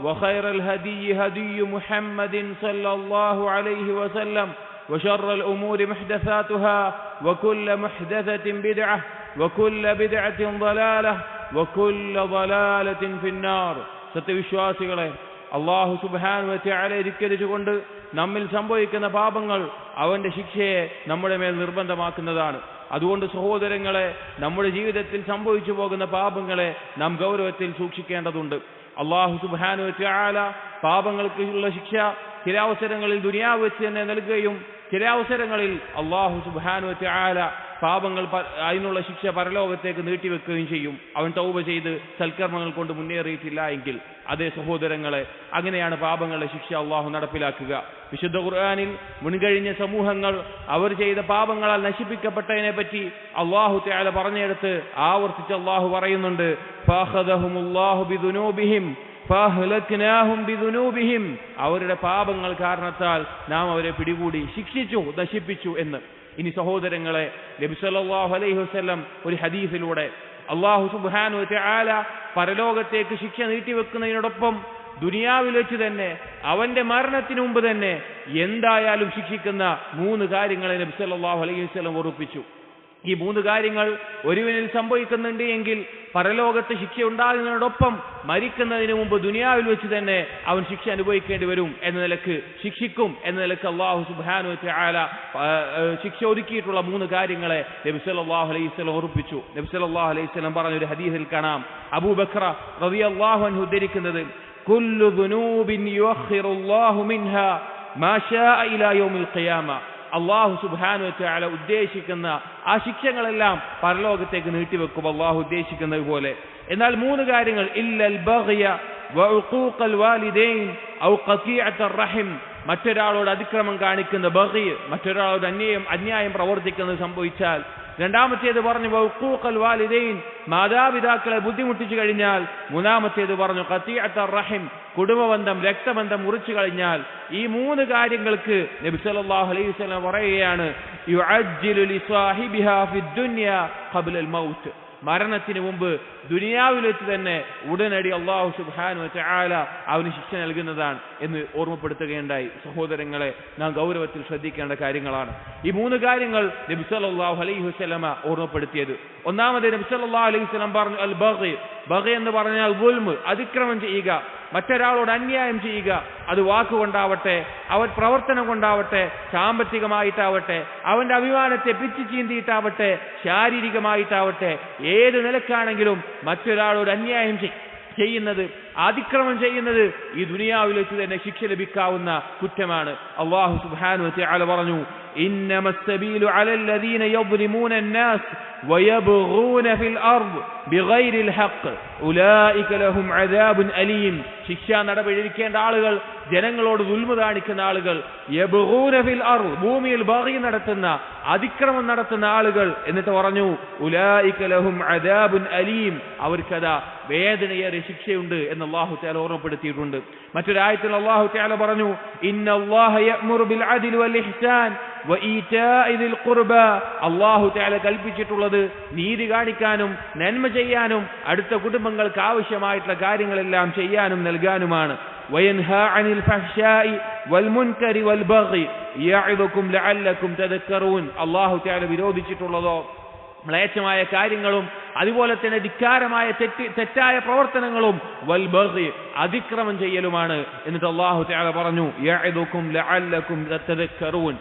وخير الهدي هدي محمد صلى الله عليه وسلم وشر الأمور محدثاتها وكل محدثة بدعة وكل بدعة ضلالة وكل ضلالة في النار സത്യവിശ്വാസികളെ അള്ളാഹു സുബാനുവറ്റയാളെ ധിക്കരിച്ചുകൊണ്ട് നമ്മിൽ സംഭവിക്കുന്ന പാപങ്ങൾ അവന്റെ ശിക്ഷയെ നമ്മുടെ മേൽ നിർബന്ധമാക്കുന്നതാണ് അതുകൊണ്ട് സഹോദരങ്ങളെ നമ്മുടെ ജീവിതത്തിൽ സംഭവിച്ചു പോകുന്ന പാപങ്ങളെ നാം ഗൗരവത്തിൽ സൂക്ഷിക്കേണ്ടതുണ്ട് അള്ളാഹു സുബാനുവറ്റയാല പാപങ്ങൾക്കുള്ള ശിക്ഷ ചില അവസരങ്ങളിൽ ദുനിയാവ് വെച്ച് തന്നെ നൽകുകയും ചില അവസരങ്ങളിൽ അള്ളാഹു സുബാനുവറ്റയാല പാപങ്ങൾ അതിനുള്ള ശിക്ഷ പരലോകത്തേക്ക് നീട്ടിവെക്കുകയും ചെയ്യും. അവൻ തൗബ ചെയ്ത് സൽക്കർമ്മങ്ങൾ കൊണ്ട് മുന്നേറിയിട്ടില്ല എങ്കിൽ അതേ സഹോദരങ്ങളെ അങ്ങനെയാണ് പാപങ്ങളുടെ ശിക്ഷ അള്ളാഹു നടപ്പിലാക്കുക. വിശുദ്ധ ഖുർആാനിൽ മുൻകഴിഞ്ഞ സമൂഹങ്ങൾ അവർ ചെയ്ത പാപങ്ങളാൽ നശിപ്പിക്കപ്പെട്ടതിനെ പറ്റി അള്ളാഹു തയാല പറഞ്ഞെടുത്ത് ആവർത്തിച്ച് അള്ളാഹു പറയുന്നുണ്ട്. അവരുടെ പാപങ്ങൾ കാരണത്താൽ നാം അവരെ പിടികൂടി ശിക്ഷിച്ചു നശിപ്പിച്ചു എന്ന്. ഇനി സഹോദരങ്ങളെ നബിസല്ലാഹു അലൈഹി വസ്ലം ഒരു ഹദീസിലൂടെ അള്ളാഹു സുബാനു ആല പരലോകത്തേക്ക് ശിക്ഷ നീട്ടിവെക്കുന്നതിനോടൊപ്പം ദുനിയാവിൽ വെച്ച് തന്നെ അവന്റെ മരണത്തിന് മുമ്പ് തന്നെ എന്തായാലും ശിക്ഷിക്കുന്ന മൂന്ന് കാര്യങ്ങളെ നബി സല്ലല്ലാഹു അലൈഹി വസ്ലം ഓർപ്പിച്ചു ഈ മൂന്ന് കാര്യങ്ങൾ ഒരുവനിൽ സംഭവിക്കുന്നുണ്ട് എങ്കിൽ പരലോകത്ത് ശിക്ഷ ഉണ്ടാകുന്നതിനോടൊപ്പം മരിക്കുന്നതിന് മുമ്പ് ദുനിയാവിൽ വെച്ച് തന്നെ അവൻ ശിക്ഷ അനുഭവിക്കേണ്ടി വരും എന്ന നിലയ്ക്ക് ശിക്ഷിക്കും എന്ന നിലയ്ക്ക് അള്ളാഹു സുബാനു ശിക്ഷ ഒരുക്കിയിട്ടുള്ള മൂന്ന് കാര്യങ്ങളെ നബി സല്ലല്ലാഹു അലൈഹി സ്വലം ഓർപ്പിച്ചു നബി സല്ലല്ലാഹു അലൈഹി സ്വലം പറഞ്ഞ ഒരു ഹദീസിൽ കാണാം. അബൂബക്ര റളിയല്ലാഹു അൻഹു ഉദ്ധരിക്കുന്നത് കുല്ലു മാ ശാഅ ഇലാ യൗമിൽ ഖിയാമ. അള്ളാഹു സുബാനു അല ഉദ്ദേശിക്കുന്ന ആ ശിക്ഷകളെല്ലാം പരലോകത്തേക്ക് നീട്ടിവെക്കും. അള്ളാഹു ഉദ്ദേശിക്കുന്നത് പോലെ. എന്നാൽ മൂന്ന് കാര്യങ്ങൾ. മറ്റൊരാളോട് അതിക്രമം കാണിക്കുന്ന ബഹി മറ്റൊരാളോട് അന്യായം അന്യായം പ്രവർത്തിക്കുന്നത് സംഭവിച്ചാൽ രണ്ടാമത്തേത് പറഞ്ഞു വൗക്കൂക്കൽ വാലിദൈൻ. മാതാപിതാക്കളെ ബുദ്ധിമുട്ടിച്ചു കഴിഞ്ഞാൽ മൂന്നാമത്തേത് പറഞ്ഞു കത്തിയത്ത റഹിം. കുടുംബബന്ധം രക്തബന്ധം മുറിച്ചു കഴിഞ്ഞാൽ ഈ മൂന്ന് കാര്യങ്ങൾക്ക് നബി സല്ലല്ലാഹു അലൈഹി വസല്ലം പറയുകയാണ് യുഅജ്ജിലു ലിസാഹിബിഹാ ഫിദ്ദുനിയ ഖബ്ല മൗത്ത്. മരണത്തിന് മുമ്പ് ദുനിയാവിൽ വെച്ച് തന്നെ ഉടനടി അള്ളാഹു സുബാനു ആല അവന് ശിക്ഷ നൽകുന്നതാണ് എന്ന് ഓർമ്മപ്പെടുത്തുകയുണ്ടായി. സഹോദരങ്ങളെ നാം ഗൗരവത്തിൽ ശ്രദ്ധിക്കേണ്ട കാര്യങ്ങളാണ്. ഈ മൂന്ന് കാര്യങ്ങൾ നബി സല്ലല്ലാഹു അലൈഹി വസ്ലമ ഓർമ്മപ്പെടുത്തിയത്. ഒന്നാമത് നബി സല്ലല്ലാഹു അലൈഹി വസല്ലം പറഞ്ഞു അൽ ബഹ് ബഹ് എന്ന് പറഞ്ഞാൽ ഗുൽമ് അതിക്രമം ചെയ്യുക. മറ്റൊരാളോട് അന്യായം ചെയ്യുക അത് വാക്കുകൊണ്ടാവട്ടെ അവൻ പ്രവർത്തനം കൊണ്ടാവട്ടെ സാമ്പത്തികമായിട്ടാവട്ടെ അവന്റെ അഭിമാനത്തെ പിച്ചു ചീന്തിയിട്ടാവട്ടെ ശാരീരികമായിട്ടാവട്ടെ ഏത് നിലക്കാണെങ്കിലും മറ്റൊരാളോട് അന്യായം ചെയ്യുന്നത് അതിക്രമം ചെയ്യുന്നത് ഈ ദുനിയാവിൽ വെച്ച് തന്നെ ശിക്ഷ ലഭിക്കാവുന്ന കുറ്റമാണ് അള്ളാഹു സുബ്ഹാനഹു വതആല പറഞ്ഞു إنما السبيل على الذين يظلمون الناس ويبغون في الأرض بغير الحق أولئك لهم عذاب أليم ശിക്ഷ നടപടിയിരിക്കേണ്ട ആളുകൾ ജനങ്ങളോട് ദുൽമ കാണിക്കുന്ന ആളുകൾ യബ്ഗൂന ഫിൽ അർദ് ഭൂമിയിൽ ബഗി നടത്തുന്ന അതിക്രമം നടത്തുന്ന ആളുകൾ എന്നിട്ട് പറഞ്ഞു ഉലായിക ലഹും അദാബുൻ അലീം അവർക്കതാ വേദനയേറെ ശിക്ഷയുണ്ട് എന്ന് അള്ളാഹു തആല ഓർമ്മപ്പെടുത്തിയിട്ടുണ്ട് മറ്റൊരായത്തിൽ അള്ളാഹു തആല പറഞ്ഞു ഇന്നല്ലാഹ യഅ്മുറു ബിൽ അദ്ലി വൽ ഇഹ്സാൻ വഈതാഇ ദിൽ ഖുർബ അള്ളാഹു തആല കൽപ്പിച്ചിട്ടുള്ളത് നീതി കാണിക്കാനും നന്മ ചെയ്യാനും അടുത്ത കുടുംബങ്ങൾക്ക് ആവശ്യമായിട്ടുള്ള കാര്യങ്ങളെല്ലാം ചെയ്യാനും നൽകാനുമാണ് وينهى عن الفحشاء والمنكر والبغي يعظكم لعلكم تذكرون അള്ളാഹു തആല വിരോധിച്ചിട്ടുള്ളതോ മ്ലേച്ഛമായ കാര്യങ്ങളും അതുപോലെ തന്നെ ധിക്കാരമായ തെറ്റ് തെറ്റായ പ്രവർത്തനങ്ങളും വൽ ബഗ്യി അതിക്രമം ചെയ്യലുമാണ് എന്നിട്ട് അള്ളാഹു തആല പറഞ്ഞു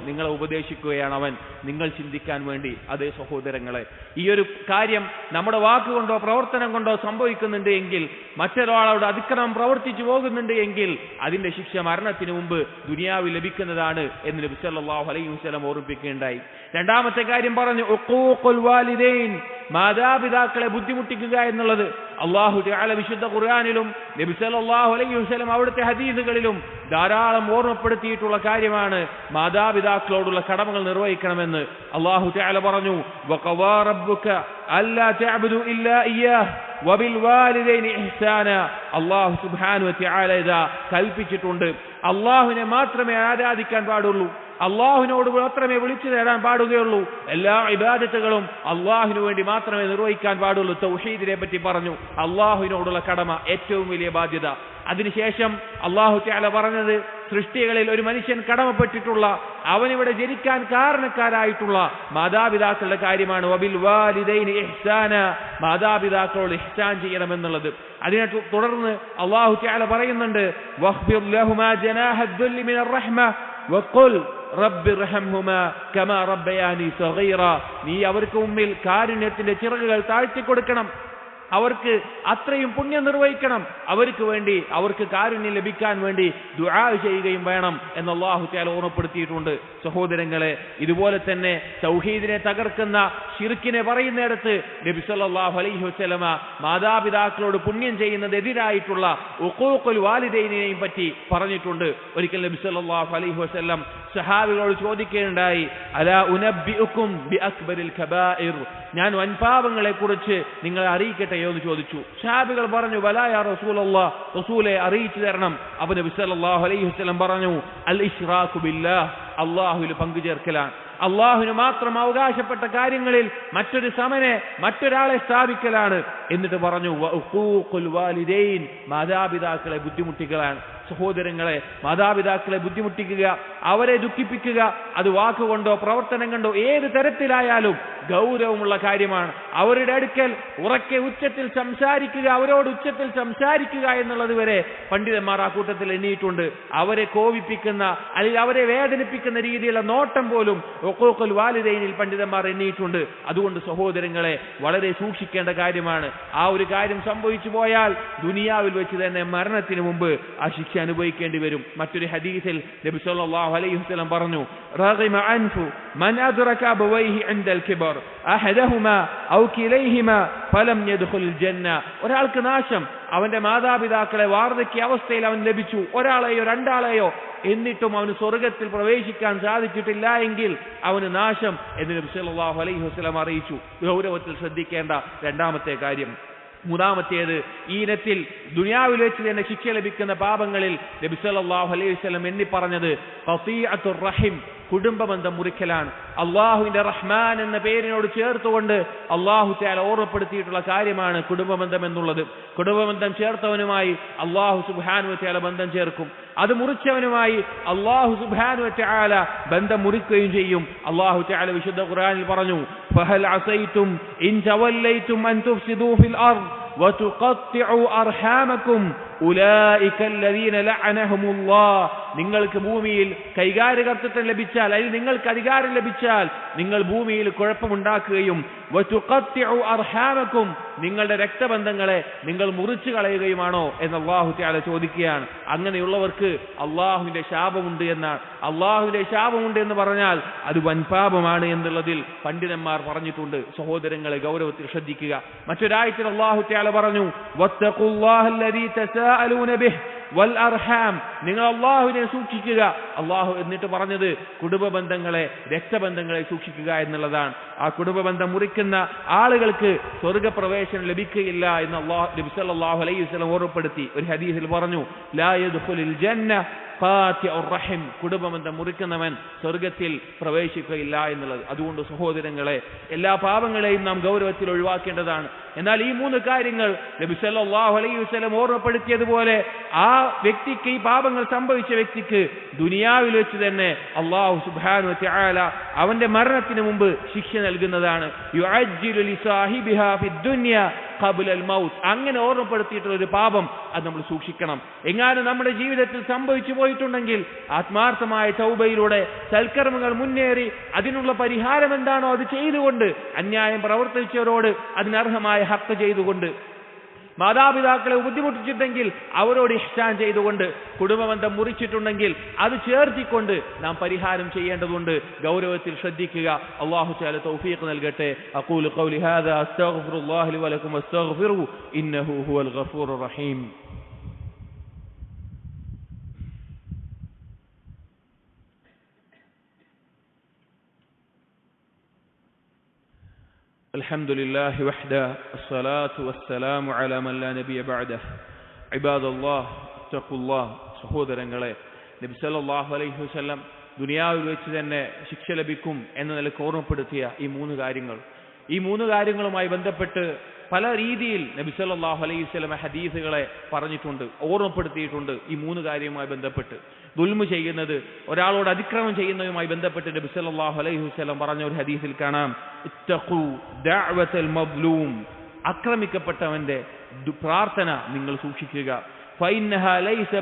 നിങ്ങളെ ഉപദേശിക്കുകയാണ് അവൻ. നിങ്ങൾ ചിന്തിക്കാൻ വേണ്ടി. അതേ സഹോദരങ്ങളെ ഈ ഒരു കാര്യം നമ്മുടെ വാക്കുകൊണ്ടോ പ്രവർത്തനം കൊണ്ടോ സംഭവിക്കുന്നുണ്ട് എങ്കിൽ മറ്റൊരാളോട് അതിക്രമം പ്രവർത്തിച്ചു പോകുന്നുണ്ട് എങ്കിൽ അതിന്റെ ശിക്ഷ മരണത്തിന് മുമ്പ് ദുനിയാവിൽ ലഭിക്കുന്നതാണ് എന്ന് നബി സല്ലല്ലാഹു അലൈഹി വസല്ലം ഓർമ്മിപ്പിക്കുകയുണ്ടായി. രണ്ടാമത്തെ കാര്യം പറഞ്ഞു ഉഖൂഖുൽ മാതാപിതാക്കളെ ബുദ്ധിമുട്ടിക്കുക എന്നുള്ളത് അള്ളാഹു ജാല വിശുദ്ധ ഖുർആാനിലും നബി സല്ലല്ലാഹു അലൈഹി വസ്ലം അവിടുത്തെ ഹദീസുകളിലും ധാരാളം ഓർമ്മപ്പെടുത്തിയിട്ടുള്ള കാര്യമാണ് മാതാപിതാക്കളോടുള്ള കടമകൾ നിർവഹിക്കണമെന്ന് അള്ളാഹു ജാല പറഞ്ഞു. അള്ളാഹു കൽപ്പിച്ചിട്ടുണ്ട്. അള്ളാഹുവിനെ മാത്രമേ ആരാധിക്കാൻ പാടുള്ളൂ. അള്ളാഹുവിനോട് മാത്രമേ വിളിച്ചു തേടാൻ പാടുകയുള്ളൂ. എല്ലാ ഇബാദത്തുകളും അള്ളാഹുവിന് വേണ്ടി മാത്രമേ നിർവഹിക്കാൻ പാടുള്ളൂ. തൗഹീദിനെ പറ്റി പറഞ്ഞു. അള്ളാഹുവിനോടുള്ള കടമ ഏറ്റവും വലിയ ബാധ്യത. അതിനുശേഷം അള്ളാഹു ചാല പറഞ്ഞത് സൃഷ്ടികളിൽ ഒരു മനുഷ്യൻ കടമപ്പെട്ടിട്ടുള്ള അവനിവിടെ ജനിക്കാൻ കാരണക്കാരായിട്ടുള്ള മാതാപിതാക്കളുടെ കാര്യമാണ്. വബിൽ വാലിദൈനി ഇഹ്സാന. മാതാപിതാക്കളോട് ഇഹ്സാൻ ചെയ്യണമെന്നുള്ളത്. അതിനെ തുടർന്ന് അള്ളാഹു ചാല പറയുന്നുണ്ട് മിനർ റഹ്മ വഖുൽ റബ്ബി കമാ റബ്ബയാനി സഗീറ. നീ അവർക്ക് മുമ്പിൽ കാരുണ്യത്തിന്റെ ചിറകുകൾ താഴ്ത്തി കൊടുക്കണം. അവർക്ക് അത്രയും പുണ്യം നിർവഹിക്കണം. അവർക്ക് വേണ്ടി അവർക്ക് കാരുണ്യം ലഭിക്കാൻ വേണ്ടി ദുആ ചെയ്യുകയും വേണം എന്ന് അള്ളാഹു തആല ഓർമ്മപ്പെടുത്തിയിട്ടുണ്ട്. സഹോദരങ്ങളെ ഇതുപോലെ തന്നെ തൗഹീദിനെ തകർക്കുന്ന ഷിർക്കിനെ പറയുന്നിടത്ത് നബി സല്ലല്ലാഹു അലൈഹി വസല്ലമ മാതാപിതാക്കളോട് പുണ്യം ചെയ്യുന്നതെതിരായിട്ടുള്ള ഉഖൂഖുൽ വാലിദൈനെയും പറ്റി പറഞ്ഞിട്ടുണ്ട്. ഒരിക്കൽ നബി സല്ലല്ലാഹു അലൈഹി വസല്ലം സഹാബികളോട് ചോദിക്കുകയുണ്ടായി അലാ ഉനബിഉക്കും ബി അക്ബരിൽ കബായിർ ഞാൻ വൻപാപങ്ങളെ കുറിച്ച് നിങ്ങളെ അറിയിക്കട്ടെയോ എന്ന് ചോദിച്ചു. സഹാബികൾ പറഞ്ഞു വലായ റസൂലല്ലാ റസൂലെ അറിയിച്ചു തരണം. അപ്പൊ നബി അലൈഹി വസല്ലം പറഞ്ഞു അൽ ഇഷ്റാഖു ബില്ലാഹ്. അള്ളാഹുവിൽ പങ്കുചേർക്കലാണ് അള്ളാഹുവിന് മാത്രം അവകാശപ്പെട്ട കാര്യങ്ങളിൽ മറ്റൊരു സമനെ മറ്റൊരാളെ സ്ഥാപിക്കലാണ്. എന്നിട്ട് പറഞ്ഞു മാതാപിതാക്കളെ ബുദ്ധിമുട്ടിക്കലാണ് സഹോദരങ്ങളെ മാതാപിതാക്കളെ ബുദ്ധിമുട്ടിക്കുക അവരെ ദുഃഖിപ്പിക്കുക അത് വാക്കുകൊണ്ടോ പ്രവർത്തനം കൊണ്ടോ ഏത് തരത്തിലായാലും ഗൗരവമുള്ള കാര്യമാണ്. അവരുടെ അടുക്കൽ ഉറക്കെ ഉച്ചത്തിൽ സംസാരിക്കുക അവരോട് ഉച്ചത്തിൽ സംസാരിക്കുക എന്നുള്ളത് വരെ പണ്ഡിതന്മാർ ആ കൂട്ടത്തിൽ എണ്ണിയിട്ടുണ്ട്. അവരെ കോപിപ്പിക്കുന്ന അല്ലെങ്കിൽ അവരെ വേദനിപ്പിക്കുന്ന രീതിയിലുള്ള നോട്ടം പോലും ഒക്കോക്കൽ വാലിദൈനിൽ പണ്ഡിതന്മാർ എണ്ണിയിട്ടുണ്ട്. അതുകൊണ്ട് സഹോദരങ്ങളെ വളരെ സൂക്ഷിക്കേണ്ട കാര്യമാണ്. ആ ഒരു കാര്യം സംഭവിച്ചു പോയാൽ ദുനിയാവിൽ വെച്ച് തന്നെ മരണത്തിന് മുമ്പ് ആ ശിക്ഷ അനുഭവിക്കേണ്ടി വരും. മറ്റൊരു ഹദീസിൽ നബി സല്ലല്ലാഹു അലൈഹി വസല്ലം പറഞ്ഞു റഗിമ അൻഫു മൻ അദ്റക അബവൈഹി ഇൻദൽ കിബർ അഹദഹുമാ ഔ കിലൈഹിമാ ഫലം യദ്ഖുൽ ജന്ന. ഒരാൾക്ക് നാശം അവന്റെ മാതാപിതാക്കളെ വാർദ്ധക്യ അവസ്ഥയിൽ അവൻ ലഭിച്ചു. ഒരാളെയോ രണ്ടാളെയോ എന്നിട്ടും അവന് സ്വർഗത്തിൽ പ്രവേശിക്കാൻ സാധിച്ചിട്ടില്ല എങ്കിൽ അവന് നാശം എന്ന് നബി സല്ലല്ലാഹു അലൈഹി വസല്ലം അറിയിച്ചു. ഗൗരവത്തിൽ ശ്രദ്ധിക്കേണ്ട രണ്ടാമത്തെ കാര്യം മൂന്നാമത്തേത് ഈ ഇനത്തിൽ ദുനിയാവിൽ വെച്ച് തന്നെ ശിക്ഷ ലഭിക്കുന്ന പാപങ്ങളിൽ നബി സല്ലല്ലാഹു അലൈഹി വസല്ലം എണ്ണി പറഞ്ഞത് കുടുംബബന്ധം മുറിക്കലാണ്. അള്ളാഹുവിന്റെ റഹ്മാൻ എന്ന പേരിനോട് ചേർത്തുകൊണ്ട് അള്ളാഹു ചാല ഓർമ്മപ്പെടുത്തിയിട്ടുള്ള കാര്യമാണ് കുടുംബബന്ധം എന്നുള്ളത്. കുടുംബബന്ധം ചേർത്തവനുമായി അള്ളാഹു സുബാനു ചാല ബന്ധം ചേർക്കും. അത് മുറിച്ചവനുമായി അള്ളാഹു സുബാനു ചാല ബന്ധം മുറിക്കുകയും ചെയ്യും. അള്ളാഹു ചാല വിശുദ്ധ ഖുർആനിൽ പറഞ്ഞു ഫഹൽ അസൈറ്റും ഇൻ തവല്ലൈറ്റും അൻ ഫിൽ അർദ് നിങ്ങൾക്ക് ഭൂമിയിൽ കൈകാര്യകർത്തൃത്വം ലഭിച്ചാൽ അതിൽ നിങ്ങൾക്ക് അധികാരം ലഭിച്ചാൽ നിങ്ങൾ ഭൂമിയിൽ കുഴപ്പമുണ്ടാക്കുകയും നിങ്ങളുടെ രക്തബന്ധങ്ങളെ നിങ്ങൾ മുറിച്ചു കളയുകയുമാണോ എന്ന് അള്ളാഹു ത്യാല ചോദിക്കുകയാണ്. അങ്ങനെയുള്ളവർക്ക് അള്ളാഹുവിന്റെ ശാപമുണ്ട് എന്നാണ്. അള്ളാഹുവിന്റെ ശാപമുണ്ട് എന്ന് പറഞ്ഞാൽ അത് വൻപാപമാണ് എന്നുള്ളതിൽ പണ്ഡിതന്മാർ പറഞ്ഞിട്ടുണ്ട്. സഹോദരങ്ങളെ ഗൗരവത്തിൽ ശ്രദ്ധിക്കുക. മറ്റൊരാഴ്ച അള്ളാഹു ത്യാല പറഞ്ഞു വത്തഖുല്ലാഹല്ലദീ തസാഅലൂന ബിഹ് വൽ അർഹാം നിങ്ങൾ അള്ളാഹുവിനെ സൂക്ഷിക്കുക. അള്ളാഹു എന്നിട്ട് പറഞ്ഞത് കുടുംബ ബന്ധങ്ങളെ രക്തബന്ധങ്ങളെ സൂക്ഷിക്കുക എന്നുള്ളതാണ്. ആ കുടുംബ ബന്ധം മുറിക്കുന്ന ആളുകൾക്ക് സ്വർഗപ്രവേശനം ലഭിക്കുകയില്ല എന്ന് അള്ളാഹു നബി സല്ലല്ലാഹു അലൈഹി വസല്ലം ഓർമ്മപ്പെടുത്തി. ഒരു ഹദീസിൽ പറഞ്ഞു ലാ യദ്ഖുലുൽ ജന്ന റഹിം. മുറിക്കുന്നവൻ സ്വർഗത്തിൽ പ്രവേശിക്കുകയില്ല എന്നുള്ളത്. അതുകൊണ്ട് സഹോദരങ്ങളെ എല്ലാ പാപങ്ങളെയും നാം ഗൗരവത്തിൽ ഒഴിവാക്കേണ്ടതാണ്. എന്നാൽ ഈ മൂന്ന് കാര്യങ്ങൾ അലൈഹി വസല്ലം ഓർമ്മപ്പെടുത്തിയതുപോലെ ആ വ്യക്തിക്ക് ഈ പാപങ്ങൾ സംഭവിച്ച വ്യക്തിക്ക് ദുനിയാവിൽ വെച്ച് തന്നെ അള്ളാഹു സുബാനു വതആല അവന്റെ മരണത്തിന് മുമ്പ് ശിക്ഷ നൽകുന്നതാണ്. അങ്ങനെ ഓർമ്മപ്പെടുത്തിയിട്ടുള്ള ഒരു പാപം അത് നമ്മൾ സൂക്ഷിക്കണം. എങ്ങാനും നമ്മുടെ ജീവിതത്തിൽ സംഭവിച്ചു പോയിട്ടുണ്ടെങ്കിൽ ആത്മാർത്ഥമായ ചൗബയിലൂടെ സൽക്കർമ്മങ്ങൾ മുന്നേറി അതിനുള്ള പരിഹാരം എന്താണോ അത് ചെയ്തുകൊണ്ട് അന്യായം പ്രവർത്തിച്ചവരോട് അതിനർഹമായ ഹക്ക് ചെയ്തുകൊണ്ട് മാതാപിതാക്കളെ ബുദ്ധിമുട്ടിച്ചിട്ടെങ്കിൽ അവരോട് ഇഷ്ടാൻ ചെയ്തുകൊണ്ട് കുടുംബബന്ധം മുറിച്ചിട്ടുണ്ടെങ്കിൽ അത് ചേർത്തിക്കൊണ്ട് നാം പരിഹാരം ചെയ്യേണ്ടതുണ്ട്. ഗൗരവത്തിൽ ശ്രദ്ധിക്കുക. അള്ളാഹു ചാല തൗഫീഖ് നൽകട്ടെ. അഖൂലു ഖൗലി ഹാദാ അസ്തഗ്ഫിറുല്ലാഹി ലി വലക്കും വസ്തഗ്ഫിറു. ഇന്നഹു ഹുവൽ ഗഫൂറുർ റഹീം. الحمد لله وحده الصلاة والسلام على من لا نبي بعده عباد الله اتقوا الله സഹോദരങ്ങളെ നബി സല്ലല്ലാഹു അലൈഹി വസല്ലം ദുനിയാവിൽ വെച്ച് തന്നെ ശിക്ഷ ലഭിക്കും എന്ന നിലക്ക് ഓർമ്മപ്പെടുത്തിയ ഈ മൂന്ന് കാര്യങ്ങൾ ഈ മൂന്ന് കാര്യങ്ങളുമായി ബന്ധപ്പെട്ട് പല രീതിയിൽ നബി സല്ലല്ലാഹു അലൈഹി വസല്ലം ഹദീസുകളെ പറഞ്ഞിട്ടുണ്ട് ഓർമ്മപ്പെടുത്തിയിട്ടുണ്ട് ഈ മൂന്ന് കാര്യവുമായി ബന്ധപ്പെട്ട് ദുൽമു ചെയ്യുന്നത് ഒരാളോട് അതിക്രമം ചെയ്യുന്നതുമായി ബന്ധപ്പെട്ട് നബി അലൈഹി വസല്ലം പറഞ്ഞ ഒരു ഹദീസിൽ കാണാം ഇത്തഖു മബ്ലൂം ആക്രമിക്കപ്പെട്ടവന്റെ പ്രാർത്ഥന നിങ്ങൾ സൂക്ഷിക്കുക. ലൈസ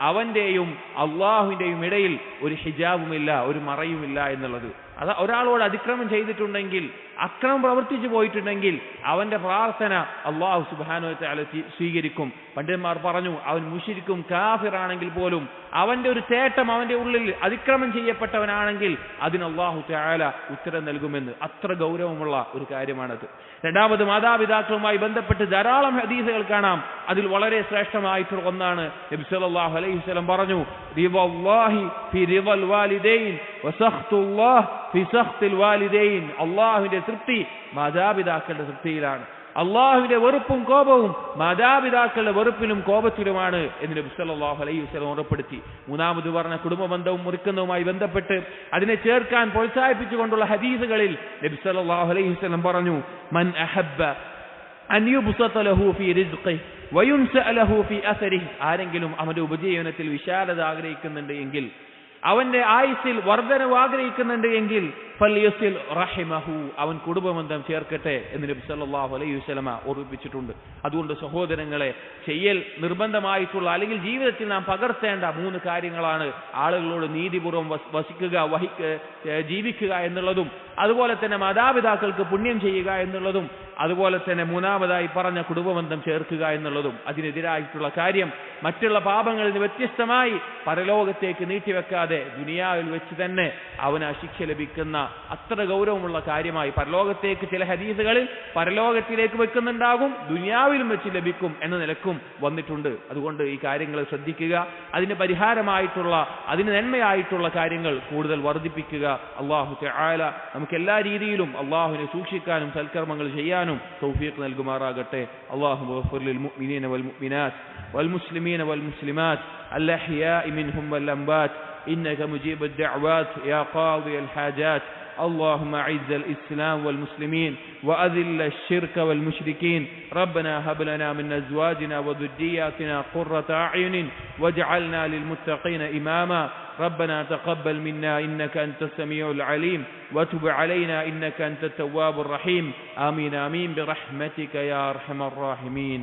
അവന്റെയും അള്ളാഹുവിന്റെയും ഇടയിൽ ഒരു ഹിജാബുമില്ല ഒരു മറയുമില്ല എന്നുള്ളത്. അത് ഒരാളോട് അതിക്രമം ചെയ്തിട്ടുണ്ടെങ്കിൽ അക്രമം പ്രവർത്തിച്ചു പോയിട്ടുണ്ടെങ്കിൽ അവന്റെ പ്രാർത്ഥന അള്ളാഹു സുബാനു താല സ്വീകരിക്കും. പണ്ഡിതന്മാർ പറഞ്ഞു അവൻ മുഷിരിക്കും കാഫിറാണെങ്കിൽ പോലും അവന്റെ ഒരു ചേട്ടം അവന്റെ ഉള്ളിൽ അതിക്രമം ചെയ്യപ്പെട്ടവനാണെങ്കിൽ അതിന് അള്ളാഹു താല ഉത്തരം നൽകുമെന്ന്. അത്ര ഗൗരവമുള്ള ഒരു കാര്യമാണത്. രണ്ടാമത് മാതാപിതാക്കളുമായി ബന്ധപ്പെട്ട് ധാരാളം ഹദീസുകൾ കാണാം. അതിൽ വളരെ ശ്രേഷ്ഠമായിട്ടുള്ള ഒന്നാണ് നബി സല്ലല്ലാഹു അലൈഹി വസല്ലം പറഞ്ഞു വാലിദൈൻ വാലിദൈൻ അള്ളാഹുവിന്റെ തൃപ്തി മാതാപിതാക്കളുടെ തൃപ്തിയിലാണ്. അള്ളാഹുവിന്റെ വെറുപ്പും കോപവും മാതാപിതാക്കളുടെ വെറുപ്പിലും കോപത്തിലുമാണ് എന്ന് നബി സല്ലല്ലാഹു അലൈഹി വസല്ലം ഉറപ്പെടുത്തി. മൂന്നാമത് പറഞ്ഞ കുടുംബ ബന്ധവും മുറിക്കുന്നതുമായി ബന്ധപ്പെട്ട് അതിനെ ചേർക്കാൻ പ്രോത്സാഹിപ്പിച്ചുകൊണ്ടുള്ള ഹദീസുകളിൽ നബി സല്ലല്ലാഹു അലൈഹി വസല്ലം പറഞ്ഞു മൻ അഹബ്ബ അൻ യുബ്സത ലഹു ഫീ റിസ്ഖി ലഹു ഫീ അസരിഹി. ആരെങ്കിലും അവന്റെ ഉപജീവനത്തിൽ വിശാലത ആഗ്രഹിക്കുന്നുണ്ട് എങ്കിൽ അവന്റെ ആയുസിൽ വർധനവ് ആഗ്രഹിക്കുന്നുണ്ട് എങ്കിൽ റഹിമഹു അവൻ കുടുംബബന്ധം ചേർക്കട്ടെ എന്ന് നബി സല്ലല്ലാഹു അലൈഹി വസല്ലമ ഓർമ്മിപ്പിച്ചിട്ടുണ്ട്. അതുകൊണ്ട് സഹോദരങ്ങളെ ചെയ്യൽ നിർബന്ധമായിട്ടുള്ള അല്ലെങ്കിൽ ജീവിതത്തിൽ നാം പകർത്തേണ്ട മൂന്ന് കാര്യങ്ങളാണ് ആളുകളോട് നീതിപൂർവം വസിക്കുക വഹിക്ക ജീവിക്കുക എന്നുള്ളതും അതുപോലെ തന്നെ മാതാപിതാക്കൾക്ക് പുണ്യം ചെയ്യുക എന്നുള്ളതും അതുപോലെ തന്നെ മൂന്നാമതായി പറഞ്ഞ കുടുംബബന്ധം ചേർക്കുക എന്നുള്ളതും അതിനെതിരായിട്ടുള്ള കാര്യം. മറ്റുള്ള പാപങ്ങളിൽ നിന്ന് വ്യത്യസ്തമായി പരലോകത്തേക്ക് നീട്ടിവെക്കാതെ ദുനിയാവിൽ വെച്ച് തന്നെ അവന് ആ ശിക്ഷ ലഭിക്കുന്ന അത്ര ഗൗരവമുള്ള കാര്യമായി പരലോകത്തേക്ക് ചില ഹദീസുകളിൽ പരലോകത്തിലേക്ക് വെക്കുന്നുണ്ടാകും ദുനിയാവിലും വെച്ച് ലഭിക്കും എന്ന നിലക്കും വന്നിട്ടുണ്ട്. അതുകൊണ്ട് ഈ കാര്യങ്ങൾ ശ്രദ്ധിക്കുക. അതിന് പരിഹാരമായിട്ടുള്ള അതിന് നന്മയായിട്ടുള്ള കാര്യങ്ങൾ കൂടുതൽ വർദ്ധിപ്പിക്കുക. അള്ളാഹു തആല നമുക്ക് എല്ലാ രീതിയിലും അള്ളാഹുവിനെ സൂക്ഷിക്കാനും സൽക്കർമ്മങ്ങൾ ചെയ്യാനും إيمانهم. توفيقنا الجمارة قرتي اللهم اغفر للمؤمنين والمؤمنات والمسلمين والمسلمات الأحياء منهم والأموات. إنك مجيب الدعوات يا قاضي الحاجات. اللهم اعز الإسلام والمسلمين وأذل الشرك والمشركين ربنا هب لنا من أزواجنا وذرياتنا قرة أعين واجعلنا للمتقين إماما ربنا تقبل منا إنك أنت السميع العليم وتب علينا إنك أنت التواب الرحيم آمين آمين برحمتك يا أرحم الراحمين